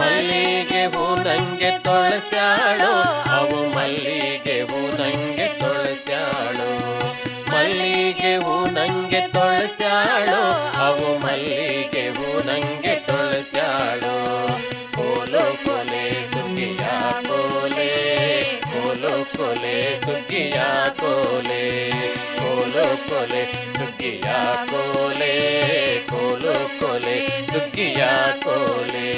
ಮಲ್ಲಿಗೆ ಹೂ ನಂಗೆ ತೊಳಸ್ಯಾಳು. ಅವು ಮಲ್ಲಿಗೆ ಹೂ ನಂಗೆ ತೊಳಸ್ಯಾಳು. ಮಲ್ಲಿಗೆ ಹೂ ನಂಗೆ ತೊಳಸ್ಯಾಳು. ಅವು ಮಲ್ಲಿಗೆ ಹೂ ನಂಗೆ ತೊಳಸ್ಯಾಳು. ಕೋಲು ಕೊಲೆ ಸುಗಿಯ ಕೋಲೆ ಕೋಲು ಕೊಲೆ ಸುಗಿಯ ಕೋಲೆ. ಕೋಲು ಸುಗ್ಗಿಯ ಕೋಲೆ ಕೋಲು ಕೊಲೆ ಸುಗ್ಗಿಯ ಕೋಲೆ.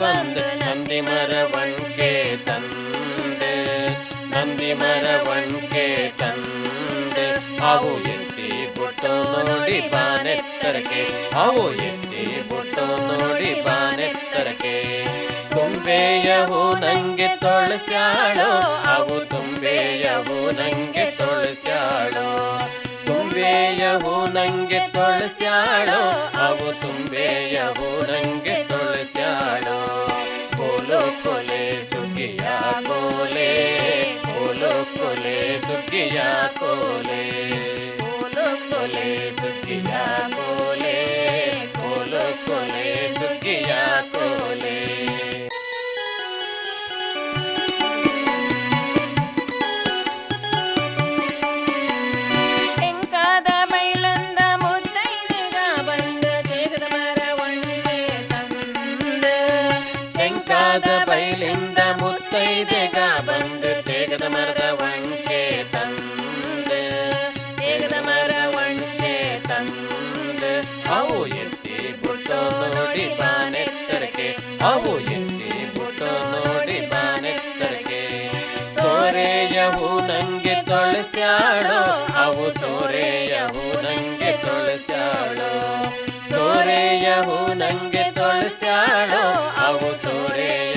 ಬಂದು ನಂದಿ ಮರ ಒಂಟೆ ತಂದ ಬಂದು ನಂದಿ ಮರವನ್ಕೆ ತಂದೆ. ನಂದಿ ಮರವನ್ಕೆ ತಂದೆ ಅವು ಎತ್ತಿ ಬುಟ್ಟು ನೋಡಿ ಬಾನೆತ್ತರಕ್ಕೆ ಅವು ಎತ್ತಿ ಬುಟ್ಟು ನೋಡಿ ಬಾನೆತ್ತರಕ್ಕೆ ತುಂಬೆಯ ನಂಗೆ ತೊಳಸ್ಯಾಳು ಅವು ತುಂಬೆಯವು ನಂಗೆ ತೊಳಸ್ಯಾಳು. ತುಂಬೆಯವು ನಂಗೆ ತೊಳಸ್ಯಾಳು ಅವು ತುಂಬೆಯವು ನಂಗೆ ತೊಳಸ್ಯಾಳು. ಕೋಲು ಕೊಲೆ ಸುಗ್ಗಿಯ ಕೋಲೆ ಕೋಲು ಕೊಲೆ ಸುಗ್ಗಿಯ ಕೋಲೆ ಕೋಲು ಕೊಲೆ ಸುಗ್ಗಿಯ ಕೋಲೆ ಅವು ಎತ್ತಿ ಬುಟ್ಟು ನೋಡಿ ಬಾನೆತ್ತರಕ್ಕೆ ಸೋರೆಯ ಹೂ ನಂಗೆ ತೊಳಸ್ಯಾಳು, ಅವು ಸೋರೆಯವು ನಂಗೆ ತೊಳಸ್ಯಾಳು. ಸೋರೆಯವು ನಂಗೆ ತೊಳಸ್ಯಾಳು, ಅವು ಸೋರೆಯ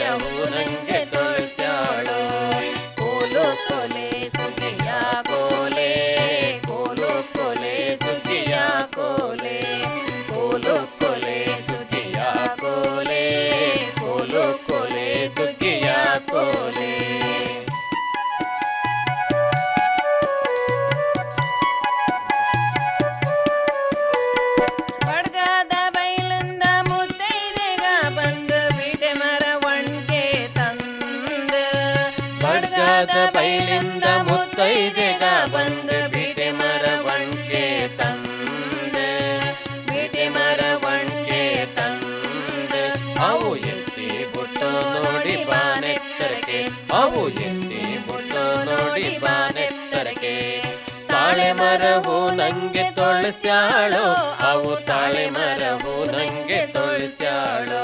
ತಾಳೆ ಮರವು ನಂಗೆ ತೊಳಸ್ಯಾಳು? ಅವು ತಾಳೆ ಮರವು ನಂಗೆ ತೊಳಸ್ಯಾಳು?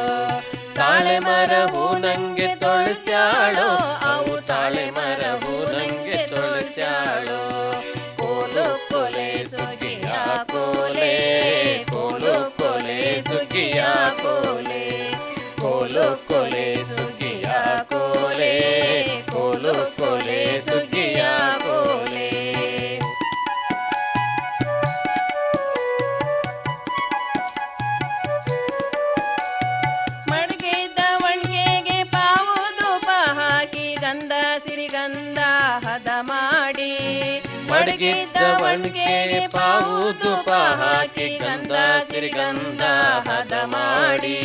ತಾಳೆ ಮರವು ನಂಗೆ ತೊಳಸ್ಯಾಳು? ಅವು ತಾಳೆ ಮರವು ನಂಗೆ ತೊಳಸ್ಯಾಳು? ಗಂಧ ಸಿರಿಗಂಧ ಹದ ಮಾಡಿ. ಮಡಗಿದ್ದ ಒಣಕೆರೆ ಪಾವು ಹಾಕಿ ಗಂಧ ಸಿರಿಗಂಧ ಹದ ಮಾಡಿ.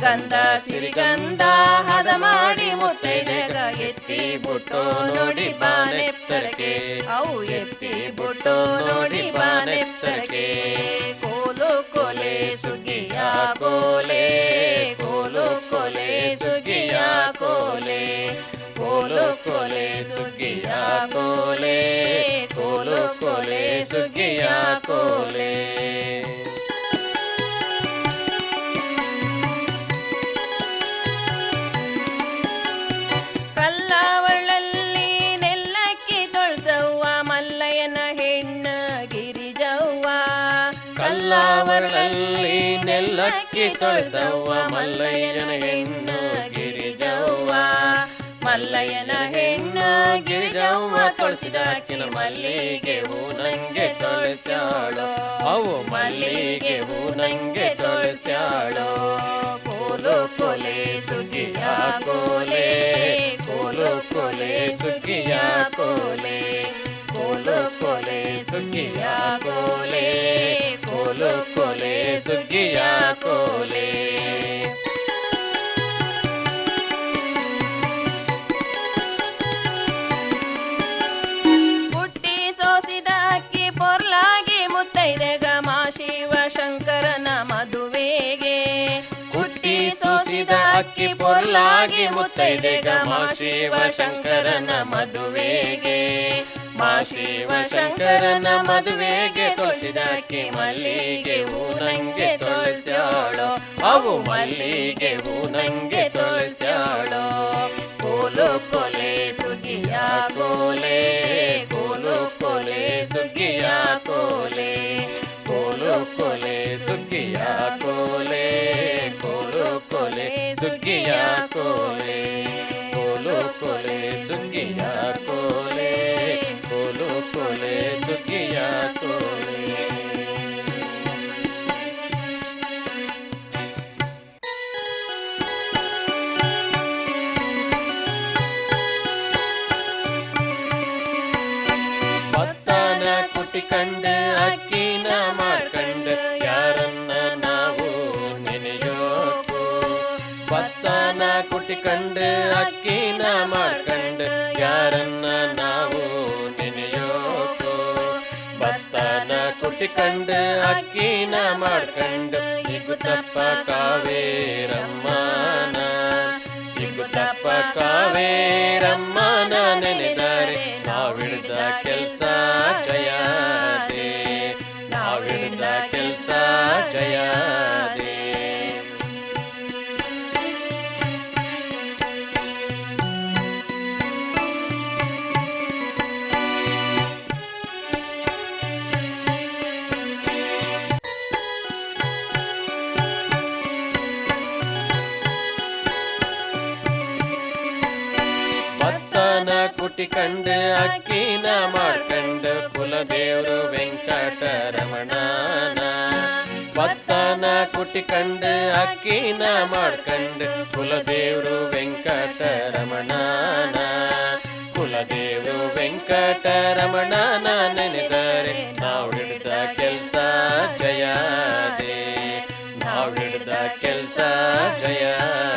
ಗಂಧ ಸಿರಿಗಂಧ ಹದ ಮಾಡಿ ಮುತ್ತೈದೆಗ ಎತ್ತಿ ಬುಟ್ಟು ನೋಡಿ ಬಾನೆತ್ತರಕ್ಕೆ ಅವು ಎತ್ತಿ ಬುಟ್ಟು ನೋಡಿ ಬಾನೆತ್ತರಕ್ಕೆ ಕೋಲು ಕೊಲೆ ಸುಗಿಯ ಕೋಲೆ. ಕೋಲೆ, ಕೋಲು, ಕೋಲೆ, ಸುಗ್ಗಿಯ ಕೋಲೆ. ಕಲ್ಲವಳಲ್ಲಿ ನೆಲ್ಲಕ್ಕಿ ತೊಳಸವ್ವ, ಮಲ್ಲಯ್ಯನ ಹೆಣ್ಣ ಗಿರಿಜವ್ವ. ಕಲ್ಲವಳಲ್ಲಿ ನೆಲ್ಲಕ್ಕಿ ತೊಳಸವ್ವ ಮಲ್ಲಯನ ಹೆಣ್ಣ ಮಲ್ಲಯ್ಯನ ಹೆಣ್ಣ ಗಿರಿಜವ್ವ ತೊಳಸಿದ ಅಕ್ಕಿನ ಮಲ್ಲಿಗೆ ಹೂ ನಂಗೆ ತೊಳಸ್ಯಾಳು. ಅವು ಮಲ್ಲಿಗೆ ಹೂ ನಂಗೆ ತೊಳಸ್ಯಾಳು. ಕೋಲು ಕೊಲೆ ಸುಗ್ಗಿಯ ಕೋಲೆ, ಕೋಲು ಕೊಲೆ ಸುಗ್ಗಿಯ ಕೋಲೆ, ಕೋಲು ಕೊಲೆ ಸುಗ್ಗಿಯ ಕೋಲೆ, ಕೋಲು ಕೊಲೆ ಸುಗ್ಗಿಯ ಕೋಲೆ. ಅಕ್ಕಿ ಪೊರ್ಲಾಗಿ ಮುತ್ತೈದೆಗ ಮಾ ಶಿವ ಶಂಕರನ ಮದುವೆಗೆ. ಮಾ ಶಿವ ಶಂಕರನ ಮದುವೆಗೆ ತೋರಿಸಿದಕ್ಕೆ ಮಲ್ಲಿಗೆ ಹೂ ನಂಗೆ ತೊಳಸ್ಯಾಳೋ ಅವು ಮಲ್ಲಿಗೆ ಹೂ ನಂಗೆ ತೊಳಸ್ಯಾಳೋ ಕೋಲು ಕೊಲೆ ಸುಗಿಯ ಕೋಲೆ, ಕೋಲು ಕೊಲೆ ಸುಗಿಯ ಕೋಲೆ. ಕೋಲು ಕೊಲೆ ಸುಗಿಯ ಕೋಲೆ ಕೋಲು ಸುಗ್ಗಿಯ ಕೋಲೆ. ಕೋಲು ಕೊಲೆ ಸುಗ್ಗಿಯ ಕೋಲೆ. ಕೋಲು ಕೊಲೆ ಸುಗ್ಗಿಯ ಕೋಲೆ. ಭತ್ತನ ಭತ್ತನ ಕುಟಿಕಂಡು ಅಕ್ಕಿನ ಮಾಡ್ಕಂಡು, ಯಾರನ್ನ ನಾವು ನೆನೆಯೋಕು? ಭತ್ತನ ಕುಟಿಕಂಡು ಅಕ್ಕಿನ ಮಾಡ್ಕಂಡು ಇಗುತ್ತಪ್ಪ ಕಾವೇರಮ್ಮನ. ಇಗುತ್ತಪ್ಪ ಕಾವೇರಮ್ಮನ ನೆನೆದರೆ ನಾವಿಡ್ದ ಕೆಲಸ ಜಯ ನಾವಿಡ್ದ ಕೆಲ್ಸ ಕುಟಿಕಂಡು ಅಕ್ಕಿನ ಮಾಡ್ಕಂಡು, ಕುಲದೇವ್ರು ವೆಂಕಟರಮಣನ, ಕುಲದೇವರು ವೆಂಕಟರಮಣನ ನೆನೆದರೆ ನಾವು ಹಿಡ್ದ ಕೆಲ್ಸ ಜಯದೇ, ನಾವು ಹಿಡ್ದ ಕೆಲಸ ಜಯದೇ.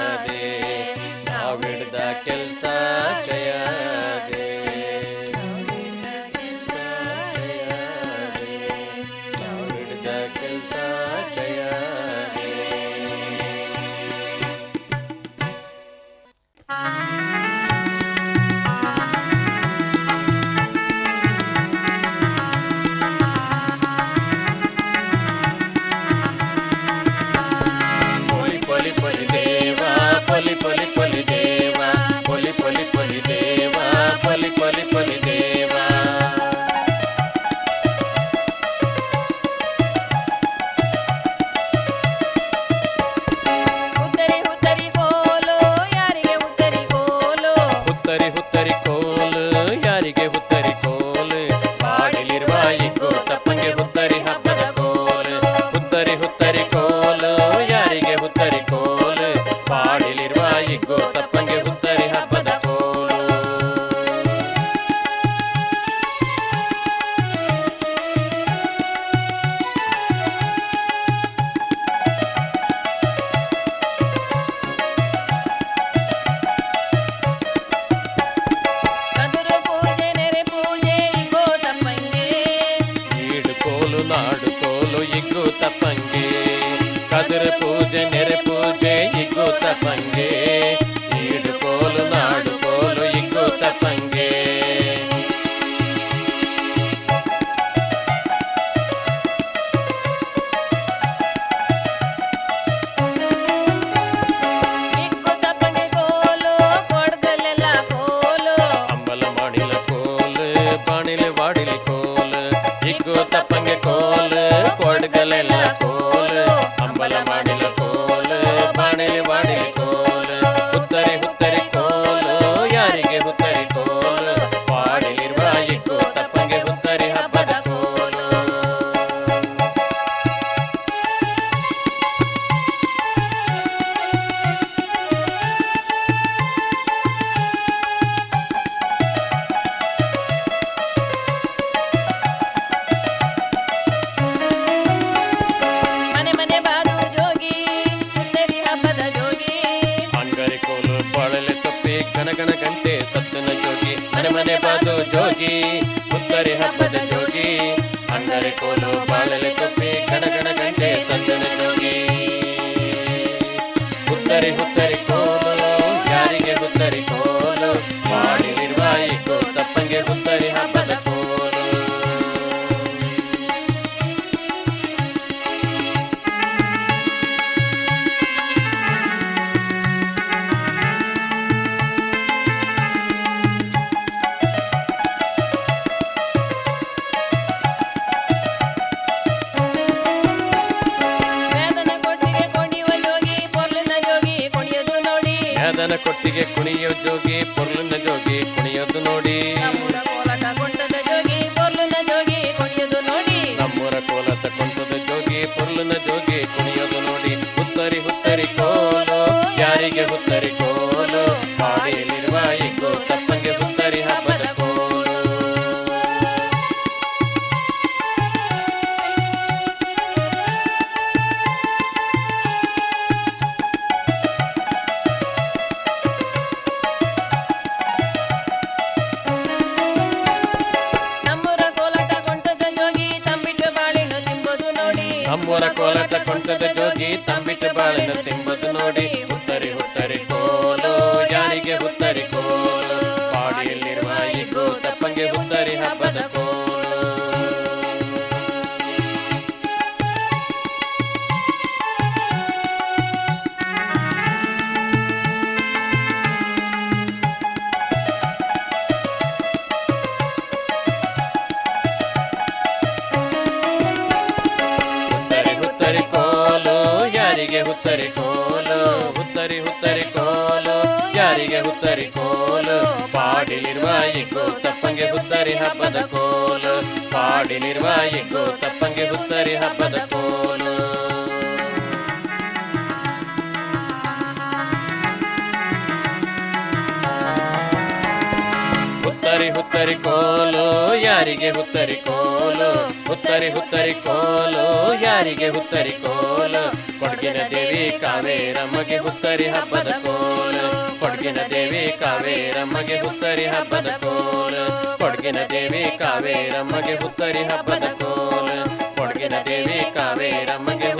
ಕದಿರ ಪೂಜೆ ನೆರೆ ಪೂಜೆ ಇಗ್ಗು ತಪ್ಪಂಗೆ ಈಡು ಕೋಲು ನಾಡು ಕೋಲು ಇಗ್ಗು ತಪ್ಪಂಗೆ ಇಕ್ಕು ತಪ್ಪಂಗೆ ಕೋಲು ಕೊಡ್ಗಲೆಲ್ಲ ಕೋಲು ಅಂಬಲ ಮಾಡಿಲ ಕೋಲು ಬಾಣಿಲೆ ಹುತ್ತರಿ ಹಬ್ಬದ ಯಾದನ ಕೊಟ್ಟಿಗೆ ಕುಣಿಯೋ ಜೋಗಿ ಪೊರ್ಲಿನ ಜೋಗಿ ಕುಣಿಯೋದು ನೋಡಿ. ನಮ್ಮೂರ ಕೋಲ ಕೊಂಟದ ಜೋಗಿ ಪೊರ್ಲಿನ ಜೋಗಿ ಕುಣಿಯೋದು ನೋಡಿ. ಹುತ್ತರಿ ಹುತ್ತರಿ ಕೋಲು ಯಾರಿಗೆ ಹುತ್ತರಿ ಕೋಲು? ಹುತ್ತರಿ ಹಬ್ಬದ ಕೋಲು. ಪಾಡಿ ಇಗೋ ತಪ್ಪಂಗೆ ಹುತ್ತರಿ ಹಬ್ಬದ ಕೋಲು. ಹುತ್ತರಿ ಹುತ್ತರಿ ಕೋಲು, ಯಾರಿಗೆ ಹುತ್ತರಿ ಕೋಲು? ಹುತ್ತರಿ ಹುತ್ತರಿ ಕೋಲು, ಯಾರಿಗೆ ಹುತ್ತರಿ ಕೋಲು? ಕೊಡಗಿನ ದೇವಿ ಕಾವೇರಮ್ಮಗೆ ಹುತ್ತರಿ ಹಬ್ಬದ ಕೋಲು. ಕೊಡಗಿನ ದೇವಿ ಕಾವೇರಮ್ಮಗೆ ಹುತ್ತರಿ ಹಬ್ಬದ ಕೋಲು. ಕೊಡಗಿನ ದೇವಿ ಕಾವೇರಮ್ಮಗೆ ಹುತ್ತರಿ ಹಬ್ಬದ ಕೋಲು. ಕೊಡಗಿನ ದೇವಿ ಕಾವೇರಮ್ಮಗೆ